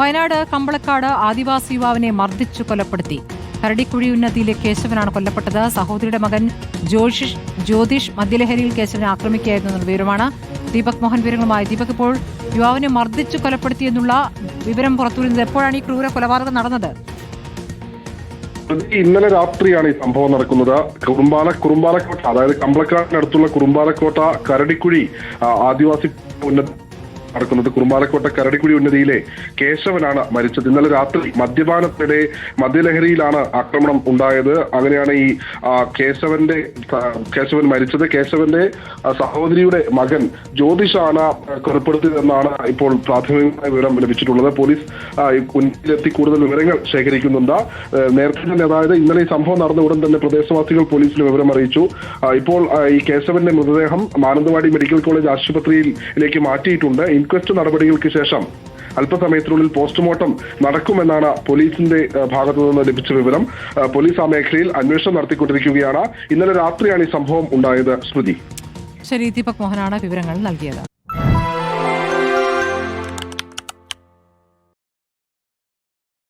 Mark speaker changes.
Speaker 1: വയനാട് കമ്പളക്കാട് ആദിവാസി യുവാവിനെ മർദ്ദിച്ചു കൊലപ്പെടുത്തി. കരടിക്കുഴി ഉന്നതിയിലെ കേശവനാണ് കൊല്ലപ്പെട്ടത്. സഹോദരിയുടെ മകൻ ജോഷിഷ് ജ്യോതിഷ് മദ്യലഹരിയിൽ കേശവനെ ആക്രമിക്കുകയായിരുന്നു എന്നുള്ള വിവരമാണ് ദീപക് മോഹൻ വിവരങ്ങളുമായി. ദീപക് ഇപ്പോൾ യുവാവിനെ മർദ്ദിച്ചു കൊലപ്പെടുത്തിയെന്നുള്ള വിവരം പുറത്തുവരുന്നത് എപ്പോഴാണ് ഈ ക്രൂര കൊലപാതകം നടന്നത്?
Speaker 2: ഇന്നലെ രാത്രിയാണ് ഈ സംഭവം നടക്കുന്നത്. കുറുമ്പാല കുറുമ്പാലക്കോട്ട അതായത് കമ്പളക്കാടിനടുത്തുള്ള കുറുമ്പാലക്കോട്ട കരടിക്കുഴി ആദിവാസി ഉന്നത നടക്കുന്നത് കുറുമ്പാലക്കോട്ട കരടിക്കുഴി ഉന്നതിയിലെ കേശവനാണ് മരിച്ചത്. ഇന്നലെ രാത്രി മദ്യപാനത്തിനിടെ മദ്യലഹരിയിലാണ് ആക്രമണം ഉണ്ടായത്. അങ്ങനെയാണ് ഈ കേശവന്റെ കേശവൻ മരിച്ചത്. കേശവന്റെ സഹോദരിയുടെ മകൻ ജ്യോതിഷാണ് കൊലപ്പെടുത്തിയതെന്നാണ് ഇപ്പോൾ പ്രാഥമികമായ വിവരം ലഭിച്ചിട്ടുള്ളത്. പോലീസ് ഉന്നതിയിലെത്തി കൂടുതൽ വിവരങ്ങൾ ശേഖരിക്കുന്നുണ്ട്. നേരത്തെ തന്നെ അതായത് ഇന്നലെ ഈ സംഭവം നടന്ന ഉടൻ തന്നെ പ്രദേശവാസികൾ പോലീസിന് വിവരം അറിയിച്ചു. ഇപ്പോൾ ഈ കേശവന്റെ മൃതദേഹം മാനന്തവാടി മെഡിക്കൽ കോളേജ് ആശുപത്രിയിലേക്ക് മാറ്റിയിട്ടുണ്ട്. ഇൻക്വസ്റ്റ് നടപടികൾക്ക് ശേഷം അല്പസമയത്തിനുള്ളിൽ പോസ്റ്റ്മോർട്ടം നടക്കുമെന്നാണ് പോലീസിന്റെ ഭാഗത്തു നിന്ന് ലഭിച്ച വിവരം. പോലീസ് ആ മേഖലയിൽ അന്വേഷണം നടത്തിക്കൊണ്ടിരിക്കുകയാണ്. ഇന്നലെ രാത്രിയാണ് ഈ സംഭവം ഉണ്ടായത് സ്മൃതി
Speaker 1: ശരി ദീപക് മോഹനാണ് വിവരങ്ങൾ നൽകിയത്.